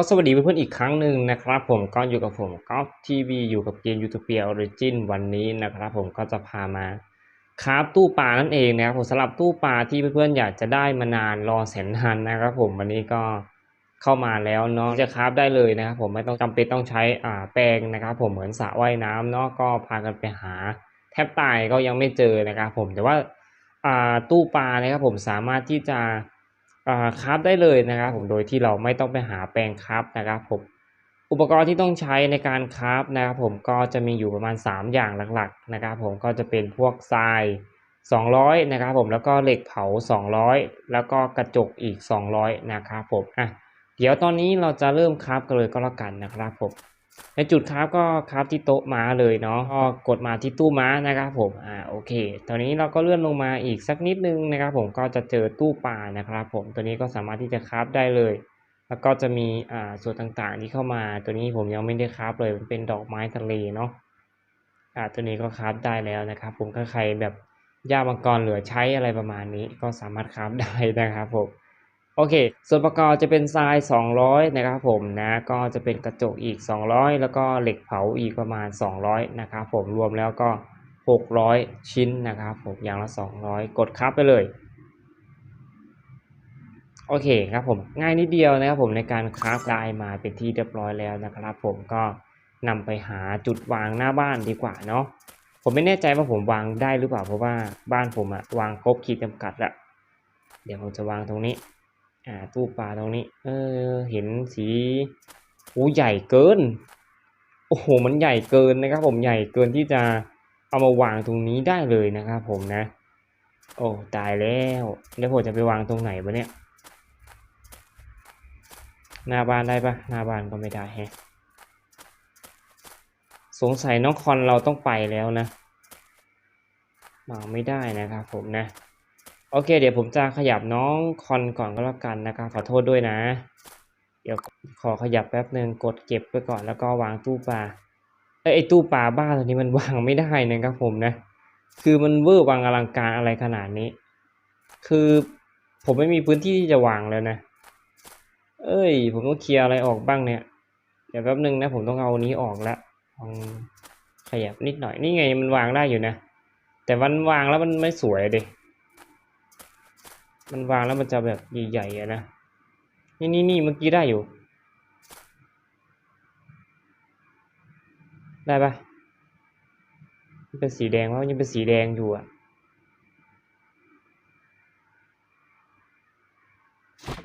ก็สวัสดีเพื่อนๆอีกครั้งหนึ่งนะครับผมก็อยู่กับผมก็ทีวีอยู่กับเกมยูทูเปียออริจินวันนี้นะครับผมก็จะพามาคราฟตู้ปลานั่นเองนะครับผมสำหรับตู้ปลาที่เพื่อนๆอยากจะได้มานานรอแสนนานนะครับผมวันนี้ก็เข้ามาแล้วเนาะจะคราฟได้เลยนะครับผมไม่ต้องจำเป็นต้องใช้อ่าแปรงนะครับผมเหมือนสระว่ายน้ำเนาะก็พากันไปหา แทบตายก็ยังไม่เจอนะครับผมแต่ว่าอ่าตู้ปลานะครับผมสามารถที่จะ คราฟได้เลยนะครับผมโดยที่เราไม่ต้องไปหาแปลงคราฟนะครับผมอุปกรณ์ที่ต้องใช้ในการคราฟนะครับผมก็จะมีอยู่ประมาณ 3 อย่างหลักๆนะครับผมก็จะเป็นพวกทราย 200 นะครับผมแล้วก็เหล็กเผา 200 แล้วก็กระจกอีก 200 นะครับผมอะเดี๋ยวตอนนี้เราจะเริ่มคราฟกันเลยก็แล้วกันนะครับผม ในจุดคราฟก็คราฟที่โต๊ะม้าเลยเนาะก็กดมาที่ตู้ม้านะครับผมอ่าโอเค ตอนนี้เราก็เลื่อนลงมาอีกสักนิดนึงนะครับ ผมก็จะเจอตู้ปลานะครับ ผมตัวนี้ก็สามารถที่จะคราฟได้เลย แล้วก็จะมีอ่าส่วนต่างๆที่เข้ามา ตัวนี้ผมยังไม่ได้คราฟเลยมันเป็นดอกไม้ทะเลเนาะอ่าตัวนี้ก็คราฟได้แล้วนะครับ ผมถ้าใครแบบย่ามังกรเหลือใช้อะไรประมาณนี้ ก็สามารถคราฟได้นะครับผม โอเค ส่วนประกอบจะเป็นทราย 200 นะครับผมนะก็จะเป็นกระจกอีก 200 แล้วก็เหล็กเผาอีกประมาณ 200 นะครับผมรวมแล้วก็ 600 ชิ้นนะครับผมอย่างละ 200 กดครับไปเลยโอเคครับผมง่ายนิดเดียวนะครับผมในการคราฟได้มาเป็นที่เรียบร้อยแล้วนะครับ ผมก็นำไปหาจุดวางหน้าบ้านดีกว่าเนาะผมไม่แน่ใจว่าผมวางได้หรือเปล่าเพราะว่าบ้านผมอะวางครบขีดจำกัดละเดี๋ยวผมจะวางตรงนี้่าตู้ปลาตรงนี้ เออ เห็นสีโอ้ใหญ่เกิน โอ้โห มันใหญ่เกินนะครับ ผม ใหญ่เกินที่จะเอามาวางตรงนี้ได้เลยนะครับผมนะ โอ้ ตายแล้ว แล้วผมจะไปวางตรงไหนวะเนี่ย หน้าบ้านได้ปะหน้าบ้านก็ไม่ได้แฮะ สงสัยน้องคอนเราต้องไปแล้วนะวางไม่ได้นะครับผมนะ โอเค เดี๋ยวผมจะขยับน้องคอนก่อนก็แล้วกันนะครับ ขอโทษด้วยนะ เดี๋ยวขอขยับแป๊บหนึ่งกดเก็บไปก่อนแล้วก็วางตู้ปลาเอ้ไอตู้ปลาบ้านตัวนี้มันวางไม่ได้นะครับผมนะ คือมันเวอร์วางอลังการอะไรขนาดนี้ คือผมไม่มีพื้นที่ที่จะวางแล้วนะ เอ้ย ผมต้องเคลียร์อะไรออกบ้างเนี่ย เดี๋ยวแป๊บหนึ่งนะ ผมต้องเอาอันนี้ออกละลองขยับนิดหน่อย นี่ไงมันวางได้อยู่นะ แต่มันวางแล้วมันไม่สวยเดิ มันวางแล้วมันจะแบบใหญ่ๆอะนะ นี่นี่นี่เมื่อกี้ได้อยู่ ได้ปะมันเป็นสีแดงว่ายังเป็นสีแดงอยู่อะ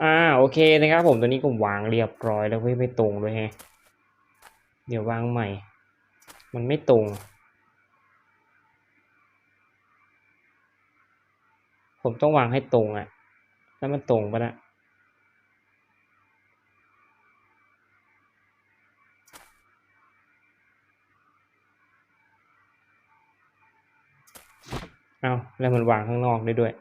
อ่าโอเคนะครับผมตัวนี้ก็วางเรียบร้อยแล้วเว้ยไม่ตรงด้วยแฮะเดี๋ยววางใหม่ มันไม่ตรง ผมต้องวางให้ตรงอะ แล้วมันตรงปะนะเอาแล้วมันวางข้างนอกได้ด้วย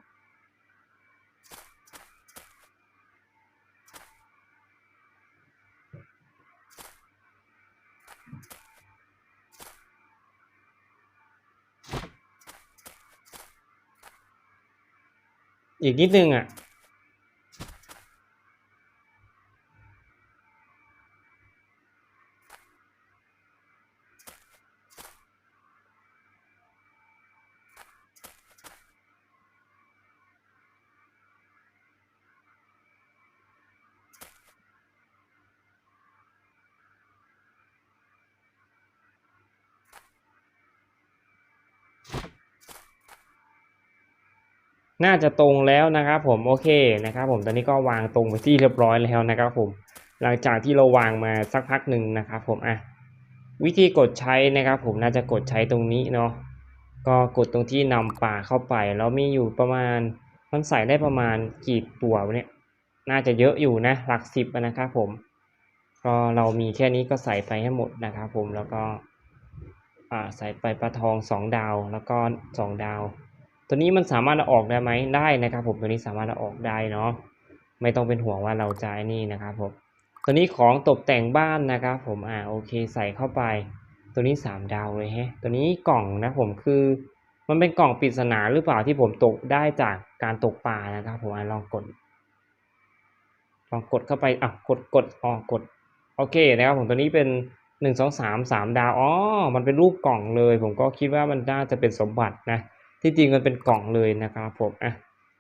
อีกนิดนึงอะ น่าจะตรงแล้วนะครับผมโอเคนะครับผมตอนนี้ก็วางตรงไปที่เรียบร้อยแล้วนะครับผมหลังจากที่เราวางมาสักพักหนึ่งนะครับผมอะวิธีกดใช้นะครับ ผมน่าจะกดใช้ตรงนี้เนาะก็กดตรงที่นำป่าเข้าไปแล้วมีอยู่ประมาณมันใส่ได้ประมาณกี่ตัวเนี่ยน่าจะเยอะอยู่นะหลักสิบนะครับผมก็เรามีแค่นี้ก็ใส่ไปให้หมดนะครับผมแล้วก็อ่าใส่ไปปลาทองสองดาวแล้วก็สองดาว ตัวนี้มันสามารถเอาออกได้ไหมได้นะครับผมตัวนี้สามารถเอาออกได้เนาะไม่ต้องเป็นห่วงว่าเราจะนี่นะครับผมตัวนี้ของตกแต่งบ้านนะครับผมอ่าโอเคใส่เข้าไป ตัวนี้สามดาวเลยฮะตัวนี้กล่องนะผมคือมันเป็นกล่องปริศนาหรือเปล่าที่ผมตกได้จากการตกปลานะครับผมอลองกด ลองกดเข้าไปอะกดกดอ๋อกดโอเคนะครับผมตัวนี้เป็นหนึ่งสองสามสามดาวอ๋อมันเป็นรูปกล่องเลย ผมก็คิดว่ามันน่าจะเป็นสมบัตินะ ที่จริงมันเป็นกล่องเลยนะครับผมอะ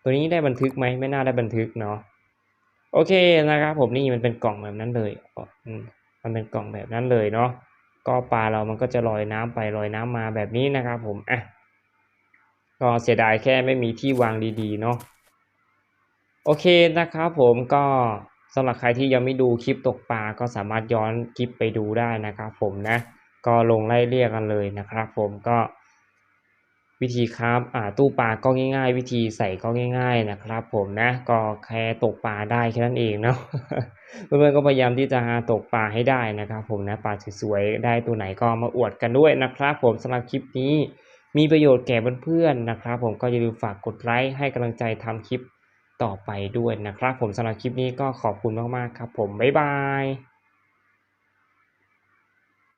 ตัวนี้ได้บันทึกไหมไม่น่าได้บันทึกเนาะโอเคนะครับผมนี่มันเป็นกล่องแบบนั้นเลยอืมมันเป็นกล่องแบบนั้นเลยเนาะก็ปลาเรามันก็จะลอยน้ำไปลอยน้ำมาแบบนี้นะครับผมอะก็เสียดายแค่ไม่มีที่วางดีๆเนาะโอเคนะครับผมก็สำหรับใครที่ยังไม่ดูคลิปตกปลาก็สามารถย้อนคลิปไปดูได้นะครับผมนะก็ลงไล่เรียกกันเลยนะครับผมก็ วิธีครับอ่าตู้ปลาก็ง่าย ๆ วิธีใส่ก็ง่าย ๆนะครับ ผมนะก็แค่ตกปลาได้แค่นั้นเองเนาะเพื่อนๆก็พยายามที่จะหาตกปลาให้ได้นะครับ ผมนะปลาสวยๆได้ตัวไหนก็มาอวดกันด้วยนะครับ ผมสำหรับคลิปนี้มีประโยชน์แก่เพื่อนๆนะครับ ผมก็อย่าลืมฝากกดไลค์ให้กำลังใจทำคลิปต่อไปด้วยนะครับ ผมสำหรับคลิปนี้ก็ขอบคุณมากๆครับ ผมบ๊ายบาย